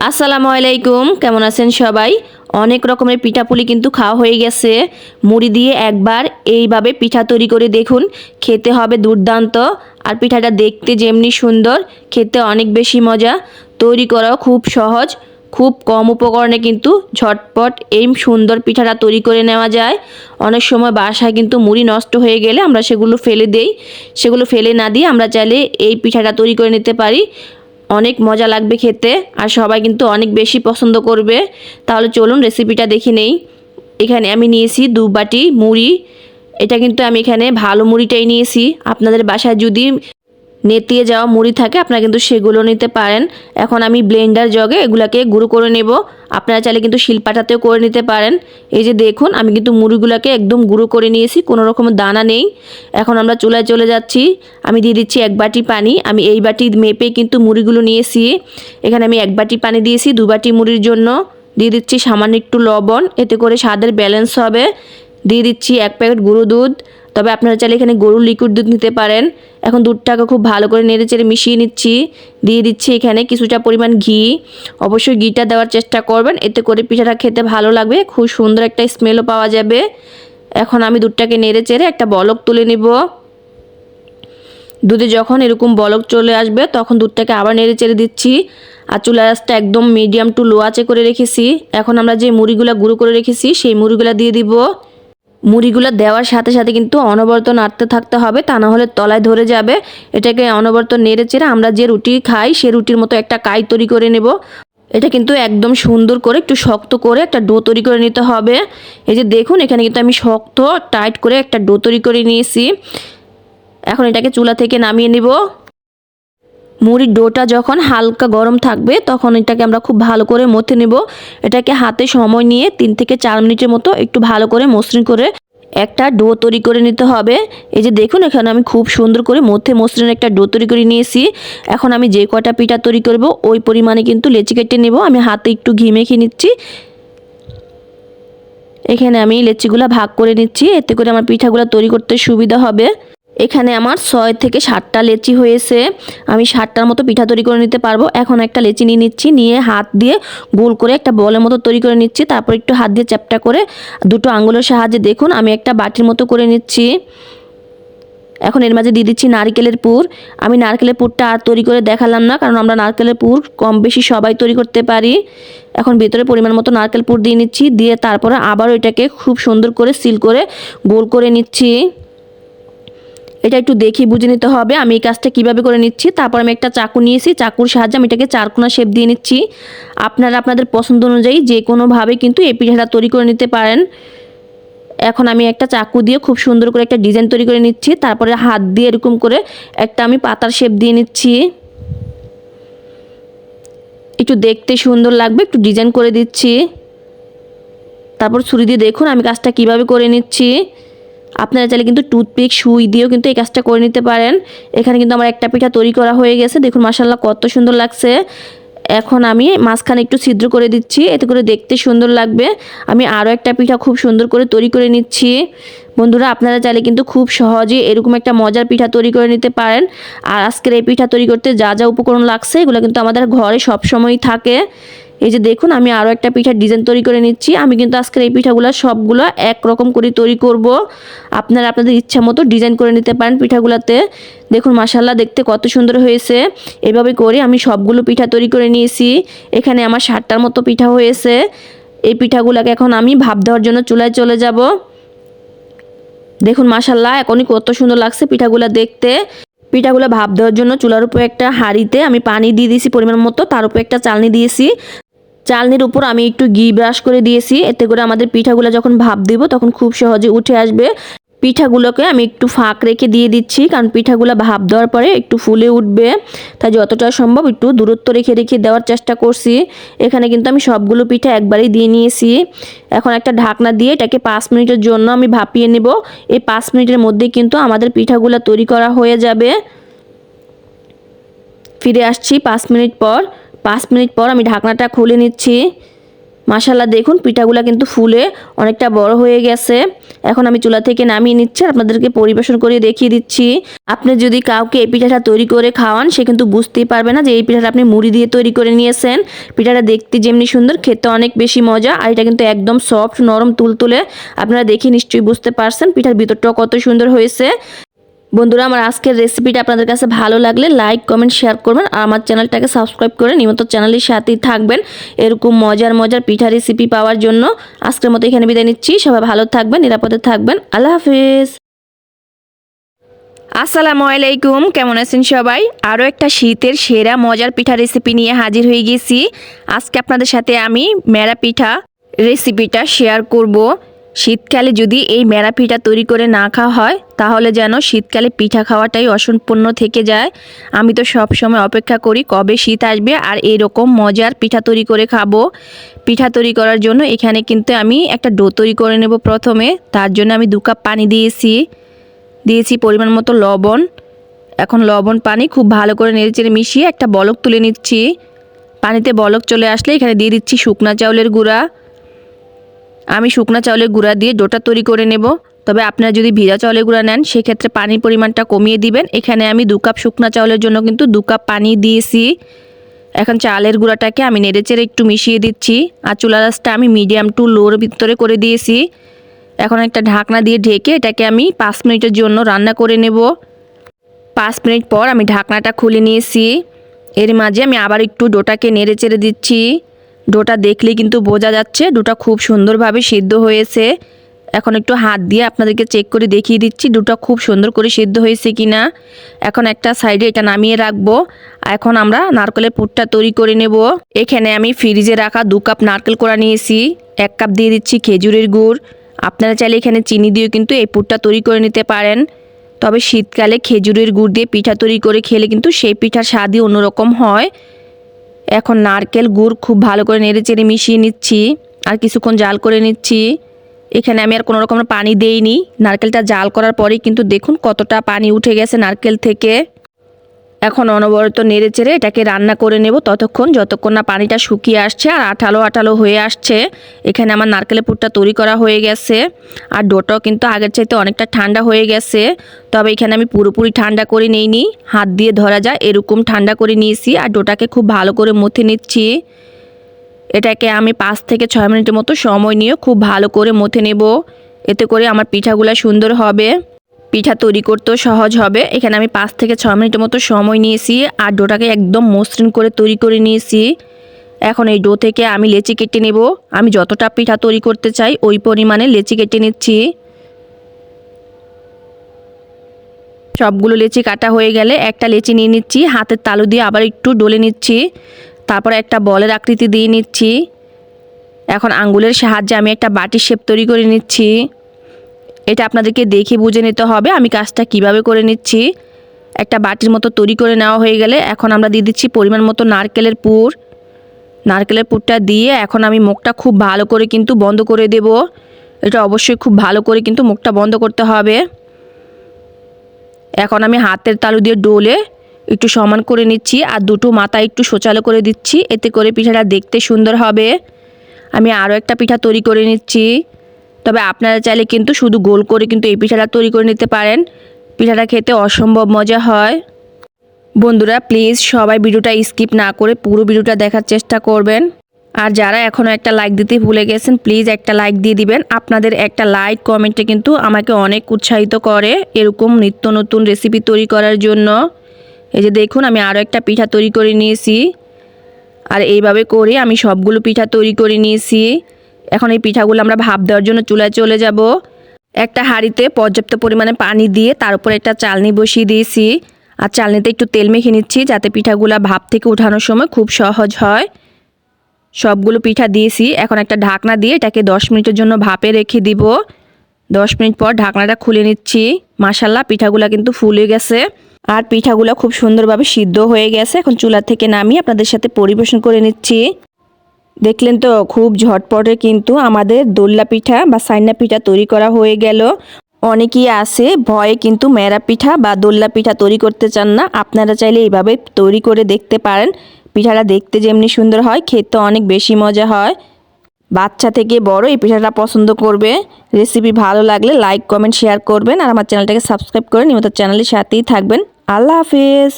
আসসালামু আলাইকুম, কেমন আছেন সবাই? অনেক রকমের পিঠাপুলি কিন্তু খাওয়া হয়ে গেছে। মুড়ি দিয়ে একবার এইভাবে পিঠা তৈরি করে দেখুন, খেতে হবে দুর্দান্ত। আর পিঠাটা দেখতে যেমনি সুন্দর, খেতে অনেক বেশি মজা। তৈরি করাও খুব সহজ, খুব কম উপকরণে কিন্তু ঝটপট এই সুন্দর পিঠাটা তৈরি করে নেওয়া যায়। অনেক সময় বাসায় কিন্তু মুড়ি নষ্ট হয়ে গেলে আমরা সেগুলো ফেলে দেই। সেগুলো ফেলে না দিয়ে আমরা চাইলে এই পিঠাটা তৈরি করে নিতে পারি। অনেক মজা লাগবে খেতে আর সবাই কিন্তু অনেক বেশি পছন্দ করবে। তাহলে চলুন রেসিপিটা দেখে নেই। এখানে আমি নিয়েছি দু বাটি মুড়ি। এটা কিন্তু আমি এখানে ভালো মুড়িটাই নিয়েছি। আপনাদের বাসায় যদি নেতিয়ে যাওয়া মুড়ি থাকে, আপনারা কিন্তু সেগুলো নিতে পারেন। এখন আমি ব্লেন্ডার জগে এগুলাকে গুঁড়ো করে নেব। আপনারা চাইলে কিন্তু শিলপাটাতেও করে নিতে পারেন। এই যে দেখুন, আমি কিন্তু মুড়িগুলোকে একদম গুঁড়ো করে নিয়েছি, কোনো রকম দানা নেই। এখন আমরা চুলায় চলে যাচ্ছি। আমি দিয়ে দিচ্ছি এক বাটি পানি। আমি এই বাটি মেপে কিন্তু মুড়িগুলো নিয়েছি। এখানে আমি এক বাটি পানি দিয়েছি, দু বাটি মুড়ির জন্য। দিয়ে দিচ্ছি সামান্য একটু লবণ, এতে করে স্বাদের ব্যালেন্স হবে। দিয়ে দিচ্ছি এক প্যাকেট গুঁড়ো দুধ। তবে আপনারা চাইলে এখানে গরুর লিকুইড দুধ নিতে পারেন। এখন দুধটাকে খুব ভালো করে নেড়ে চেড়ে মিশিয়ে নিচ্ছি। দিয়ে দিচ্ছি এখানে কিছুটা পরিমাণ ঘি। অবশ্যই ঘিটা দেওয়ার চেষ্টা করবেন। এতে করে পিঠাটা খেতে ভালো লাগবে। খুব সুন্দর একটা স্মেলও পাওয়া যাবে। এখন আমি দুধটাকে নেড়ে চেড়ে একটা বলক তুলে নেব। দুধে যখন এরকম বলক চলে আসবে, তখন দুধটাকে আবার নেড়ে চেড়ে দিচ্ছি। আর চুলার আঁচটা একদম মিডিয়াম টু লো আঁচে করে রেখেছি। এখন আমরা যে মুড়িগুলো গুঁড়ো করে রেখেছি, সেই মুড়িগুলো দিয়ে দিব। মুড়িগুলো দেওয়ার সাথে সাথে কিন্তু অনবরত নাড়তে থাকতে হবে, তা না হলে তলায় ধরে যাবে। এটাকে অনবরত নেড়ে চেড়ে আমরা যে রুটি খাই, সে রুটির মতো একটা কাই তৈরি করে নেব। এটা কিন্তু একদম সুন্দর করে একটু শক্ত করে একটা ডো তৈরি করে নিতে হবে। এই যে দেখুন, এখানে কিন্তু আমি শক্ত, টাইট করে একটা ডো তৈরি করে নিয়েছি। এখন এটাকে চুলা থেকে নামিয়ে নিব। মুড়ির ডোটা যখন হালকা গরম থাকবে, তখন এটাকে আমরা খুব ভালো করে মথে নেব। এটাকে হাতে সময় নিয়ে তিন থেকে চার মিনিটের মতো একটু ভালো করে মসৃণ করে একটা ডো তৈরি করে নিতে হবে। এই যে দেখুন, এখানে আমি খুব সুন্দর করে মধ্যে মসৃণ একটা ডো তৈরি করে নিয়েছি। এখন আমি যে কটা পিঠা তৈরি করব, ওই পরিমাণে কিন্তু লেচি কেটে নেব। আমি হাতে একটু ঘি মেখে নিচ্ছি। এখানে আমি লেচিগুলো ভাগ করে নিচ্ছি। এতে করে আমার পিঠাগুলো তৈরি করতে সুবিধা হবে। এখানে আমার ছয় থেকে সাতটা লেচি হয়েছে। আমি সাতটার মতো পিঠা তৈরি করে নিতে পারব। এখন একটা লেচি নিয়ে নিচ্ছি, নিয়ে হাত দিয়ে গোল করে একটা বলের মতো তৈরি করে নিচ্ছি। তারপর একটু হাত দিয়ে চ্যাপটা করে দুটো আঙুলের সাহায্যে দেখুন, আমি একটা বাটির মতো করে নিচ্ছি। এখন এর মাঝে দিয়ে দিচ্ছি নারকেলের পুর। আমি নারকেলের পুরটা আর তৈরি করে দেখালাম না, কারণ আমরা নারকেলের পুর কম বেশি সবাই তৈরি করতে পারি। এখন ভেতরে পরিমাণ মতো নারকেল পুর দিয়ে নিচ্ছি, দিয়ে তারপরে আবারও এটাকে খুব সুন্দর করে সিল করে গোল করে নিচ্ছি। এটা একটু দেখে, বুঝে নিতে হবে। আমি এই কাজটা কীভাবে করে নিচ্ছি? তারপর আমি একটা চাকু নিয়েছি চাকুর সাহায্যে আমি এটাকে চারকোনা শেপ দিয়ে নিচ্ছি। আপনারা আপনাদের পছন্দ অনুযায়ী যে কোনোভাবে কিন্তু এই পিঠাটা তৈরি করে নিতে পারেন। এখন আমি একটা চাকু দিয়ে খুব সুন্দর করে একটা ডিজাইন তৈরি করে নিচ্ছি। তারপরে হাত দিয়ে এরকম করে একটা আমি পাতার শেপ দিয়ে নিচ্ছি। একটু দেখতে সুন্দর লাগবে, একটু ডিজাইন করে দিচ্ছি। তারপর ছুরি দিয়ে দেখুন আমি কাজটা কীভাবে করে নিচ্ছি। আপনারা চাইলে কিন্তু টুথপিক, সুই দিয়েও কিন্তু এই কাজটা করে নিতে পারেন। এখানে কিন্তু আমার একটা পিঠা তৈরি করা হয়ে গেছে। দেখুন মাসাল্লাহ কত সুন্দর লাগছে। এখন আমি মাঝখানে একটু ছিদ্র করে দিচ্ছি। এতে করে দেখতে সুন্দর লাগবে। আমি আরও একটা পিঠা খুব সুন্দর করে তৈরি করে নিচ্ছি। বন্ধুরা, আপনারা চাইলে কিন্তু খুব সহজে এরকম একটা মজার পিঠা তৈরি করে নিতে পারেন। আর আজকের এই পিঠা তৈরি করতে যা যা উপকরণ লাগছে, এগুলো কিন্তু আমাদের ঘরে সবসময়ই থাকে। এই যে দেখুন, আমি আরও একটা পিঠার ডিজাইন তৈরি করে নিচ্ছি। আমি কিন্তু আজকের এই পিঠাগুলো সবগুলো একরকম করে তৈরি করব। আপনারা আপনাদের ইচ্ছা মতো ডিজাইন করে নিতে পারেন পিঠাগুলোতে। দেখুন মাসাল্লাহ দেখতে কত সুন্দর হয়েছে। এভাবে করে আমি সবগুলো পিঠা তৈরি করে নিয়েছি। এখানে আমার ষাটটার মতো পিঠা হয়েছে। এই পিঠাগুলোকে এখন আমি ভাব দেওয়ার জন্য চুলায় চলে যাব। দেখুন মাসাল্লাহ এখনই কত সুন্দর লাগছে পিঠাগুলো দেখতে। পিঠাগুলো ভাব দেওয়ার জন্য চুলার উপর একটা হাঁড়িতে আমি পানি দিয়ে দিয়েছি পরিমাণ মতো, তার উপর একটা চালনি দিয়েছি। চালনির উপর আমি একটু ঘি ব্রাশ করে দিয়েছি। এতে করে আমাদের পিঠাগুলো যখন ভাপ দিব, তখন খুব সহজে উঠে আসবে। পিঠাগুলোকে আমি একটু ফাঁক রেখে দিয়ে দিচ্ছি, কারণ পিঠাগুলো ভাপ দেওয়ার পরে একটু ফুলে উঠবে। তাই যতটা সম্ভব একটু দূরত্ব রেখে রেখে দেওয়ার চেষ্টা করছি। এখানে কিন্তু আমি সবগুলো পিঠা একবারেই দিয়ে নিয়েছি। এখন একটা ঢাকনা দিয়ে এটাকে পাঁচ মিনিটের জন্য আমি ভাপিয়ে নেব। এই পাঁচ মিনিটের মধ্যেই কিন্তু আমাদের পিঠাগুলো তৈরি করা হয়ে যাবে। ফিরে আসছি পাঁচ মিনিট পর। পাঁচ মিনিট পর আমি ঢাকনাটা খুলে নিচ্ছি। মাসাল্লাহ দেখুন পিঠাগুলা কিন্তু ফুলে অনেকটা বড় হয়ে গেছে। এখন আমি চুলা থেকে নামিয়ে নিচ্ছি আপনাদেরকে পরিবেশন করে দেখিয়ে দিচ্ছি। আপনি যদি কাউকে এই পিঠাটা তৈরি করে খাওয়ান, সে কিন্তু বুঝতেই পারবে না যে এই পিঠাটা আপনি মুড়ি দিয়ে তৈরি করে নিয়েছেন। পিঠাটা দেখতে যেমনি সুন্দর, খেতে অনেক বেশি মজা আর এটা কিন্তু একদম সফট, নরম, তুলতুলে। আপনারা দেখে নিশ্চয়ই বুঝতে পারছেন পিঠার ভিতরটাও কত সুন্দর হয়েছে। বন্ধুরা, আমার আজকের রেসিপিটা আপনাদের কাছে ভালো লাগলে লাইক কমেন্ট শেয়ার করবেন। আর আমার চ্যানেলটাকে সাবস্ক্রাইব করে নিয়মিত চ্যানেলের সাথেই থাকবেন। এরকম মজার মজার পিঠা রেসিপি পাওয়ার জন্য আজকের মতো এখানে বিদায় নিচ্ছি। সবাই ভালো থাকবেন, নিরাপদে থাকবেন। আল্লাহ হাফিজ। আসসালামু আলাইকুম, কেমন আছেন সবাই? আরও একটা শীতের সেরা, মজার পিঠা রেসিপি নিয়ে হাজির হয়ে গেছি। আজকে আপনাদের সাথে আমি মেরা পিঠা রেসিপিটা শেয়ার করব। শীতকালে যদি এই মেরা পিঠা তৈরি করে না খাওয়া হয়, তাহলে যেন শীতকালে পিঠা খাওয়াটাই অসম্পূর্ণ থেকে যায়। আমি তো সব সময় অপেক্ষা করি কবে শীত আসবে আর এরকম মজার পিঠা তৈরি করে খাব। পিঠা তৈরি করার জন্য এখানে কিন্তু আমি একটা ডো তৈরি করে নেব প্রথমে। তার জন্য আমি দু কাপ পানি দিয়েছি। দিয়েছি পরিমাণ মতো লবণ। এখন লবণ পানি খুব ভালো করে নেড়েচেড়ে মিশিয়ে একটা বলক তুলে নিচ্ছি। পানিতে বলক চলে আসলে এখানে দিয়ে দিচ্ছি শুকনা চাউলের গুঁড়া। আমি শুকনা চাউলের গুঁড়া দিয়ে ডোটা তৈরি করে নেব। তবে আপনারা যদি ভিজা চাউলের গুঁড়া নেন, সেক্ষেত্রে পানির পরিমাণটা কমিয়ে দিবেন। এখানে আমি দু কাপ শুকনা চাউলের জন্য কিন্তু দু কাপ পানি দিয়েছি। এখন চালের গুঁড়াটাকে আমি নেড়েচেড়ে একটু মিশিয়ে দিচ্ছি। আর চুলা রাসটা আমি মিডিয়াম টু লোর ভিতরে করে দিয়েছি। এখন একটা ঢাকনা দিয়ে ঢেকে এটাকে আমি পাঁচ মিনিটের জন্য রান্না করে নেব। পাঁচ মিনিট পর আমি ঢাকনাটা খুলে নিয়েছি। এর মাঝে আমি আবার একটু ডোটাকে নেড়ে চেড়ে দিচ্ছি। ডোটা দেখলেই কিন্তু বোঝা যাচ্ছে ডোটা খুব সুন্দরভাবে সিদ্ধ হয়েছে। এখন একটু হাত দিয়ে আপনাদেরকে চেক করে দেখিয়ে দিচ্ছি ডোটা খুব সুন্দর করে সিদ্ধ হয়েছে কি না এখন একটা সাইডে এটা নামিয়ে রাখব। এখন আমরা নারকেলের পুরটা তৈরি করে নেব। এখানে আমি ফ্রিজে রাখা দু কাপ নারকেল কোড়া নিয়েছি, এক কাপ দিয়ে দিচ্ছি খেজুরের গুড়। আপনারা চাইলে এখানে চিনি দিয়েও কিন্তু এই পুরটা তৈরি করে নিতে পারেন। তবে শীতকালে খেজুরের গুড় দিয়ে পিঠা তৈরি করে খেলে কিন্তু সেই পিঠার স্বাদই অন্যরকম হয়। এখন নারকেল, গুড় খুব ভালো করে নেড়ে চেড়ে মিশিয়ে নিচ্ছি। আর কিছুক্ষণ জাল করে নিচ্ছি। এখানে আমি আর কোনো রকম পানি দেইনি। নারকেলটা জাল করার পরেই কিন্তু দেখুন কতটা পানি উঠে গেছে নারকেল থেকে। এখন অনবরত নেড়ে চেড়ে এটাকে রান্না করে নেব ততক্ষণ, যতক্ষণ না পানিটা শুকিয়ে আসছে আর আঠালো আঠালো হয়ে আসছে। এখানে আমার নারকেলের পুরটা তৈরি করা হয়ে গেছে। আর ডোটাও কিন্তু আগের চাইতে অনেকটা ঠান্ডা হয়ে গেছে। তবে এখানে আমি পুরোপুরি ঠান্ডা করে নিইনি। হাত দিয়ে ধরা যায়, এরকম ঠান্ডা করে নিয়েছি আর ডোটাকে খুব ভালো করে মথে নিচ্ছি। এটাকে আমি পাঁচ থেকে ছয় মিনিটের মতো সময় নিয়ে খুব ভালো করে মথে নেব। এতে করে আমার পিঠাগুলো সুন্দর হবে। পিঠা তৈরি করতেও সহজ হবে। এখানে আমি পাঁচ থেকে ছ মিনিটের মতো সময় নিয়েছি আর ডোটাকে একদম মসৃণ করে তৈরি করে নিয়েছি। এখন এই ডো থেকে আমি লেচি কেটে নেব। আমি যতটা পিঠা তৈরি করতে চাই ওই পরিমাণে লেচি কেটে নিচ্ছি। সবগুলো লেচি কাটা হয়ে গেলে একটা লেচি নিয়ে নিচ্ছি। হাতের তালু দিয়ে আবার একটু ডলে নিচ্ছি। তারপর একটা বলের আকৃতি দিয়ে নিচ্ছি। এখন আঙ্গুলের সাহায্যে আমি একটা বাটির শেপ তৈরি করে নিচ্ছি। এটা আপনাদেরকে দেখে বুঝে নিতে হবে আমি কাজটা কীভাবে করে নিচ্ছি। একটা বাটির মতো তৈরি করে নেওয়া হয়ে গেলে এখন আমরা দিয়ে দিচ্ছি পরিমাণ মতো নারকেলের পুর। নারকেলের পুরটা দিয়ে এখন আমি মুখটা খুব ভালো করে কিন্তু বন্ধ করে দেব। এটা অবশ্যই খুব ভালো করে কিন্তু মুখটা বন্ধ করতে হবে। এখন আমি হাতের তালু দিয়ে ডোলে একটু সমান করে নিচ্ছি আর দুটো মাথা একটু সোচালো করে দিচ্ছি। এতে করে পিঠাটা দেখতে সুন্দর হবে। আমি আরও একটা পিঠা তৈরি করে নিচ্ছি। তবে আপনারা চাইলে কিন্তু শুধু গোল করে কিন্তু এই পিঠাটা তৈরি করে নিতে পারেন। পিঠাটা খেতে অসম্ভব মজা হয়। বন্ধুরা প্লিজ সবাই ভিডিওটা স্কিপ না করে পুরো ভিডিওটা দেখার চেষ্টা করবেন। আর যারা এখনও একটা লাইক দিতে ভুলে গেছেন প্লিজ একটা লাইক দিয়ে দিবেন। আপনাদের একটা লাইক কমেন্টে কিন্তু আমাকে অনেক উৎসাহিত করে এরকম নিত্য নতুন রেসিপি তৈরি করার জন্য। এই যে দেখুন, আমি আরও একটা পিঠা তৈরি করে নিয়েছি। আর এইভাবে করে আমি সবগুলো পিঠা তৈরি করে নিয়েছি। এখন এই পিঠাগুলো আমরা ভাপ দেওয়ার জন্য চুলায় চলে যাব। একটা হাঁড়িতে পর্যাপ্ত পরিমাণে পানি দিয়ে তার উপর একটা চালনি বসিয়ে দিয়েছি। আর চালনিতে একটু তেল মেখে নিচ্ছি যাতে পিঠাগুলা ভাপ থেকে উঠানোর সময় খুব সহজ হয়। সবগুলো পিঠা দিয়েছি। এখন একটা ঢাকনা দিয়ে এটাকে দশ মিনিটের জন্য ভাপে রেখে দিব। দশ মিনিট পর ঢাকনাটা খুলে নিচ্ছি। মাসাল্লাহ পিঠাগুলা কিন্তু ফুলে গেছে। আর পিঠাগুলো খুব সুন্দরভাবে সিদ্ধ হয়ে গেছে। এখন চুলা থেকে নামিয়ে আপনাদের সাথে পরিবেশন করে নিচ্ছি। দেখলেন তো, খুব ঝটপটে কিন্তু আমাদের দোল্লা পিঠা বা সাইনা পিঠা তৈরি করা হয়ে গেল। অনেকেই আছে, ভয়ে কিন্তু মেরা পিঠা বা দোল্লা পিঠা তৈরি করতে চান না। আপনারা চাইলে এইভাবে তৈরি করে দেখতে পারেন। পিঠাটা দেখতে যেমনি সুন্দর হয় খেতে অনেক বেশি মজা হয়। বাচ্চা থেকে বড় এই পিঠাটা পছন্দ করবে। রেসিপি ভালো লাগলে লাইক, কমেন্ট, শেয়ার করবেন। আর আমার চ্যানেলটাকে সাবস্ক্রাইব করে নিয়মিত চ্যানেলের সাথেই থাকবেন। আল্লাহ হাফিজ।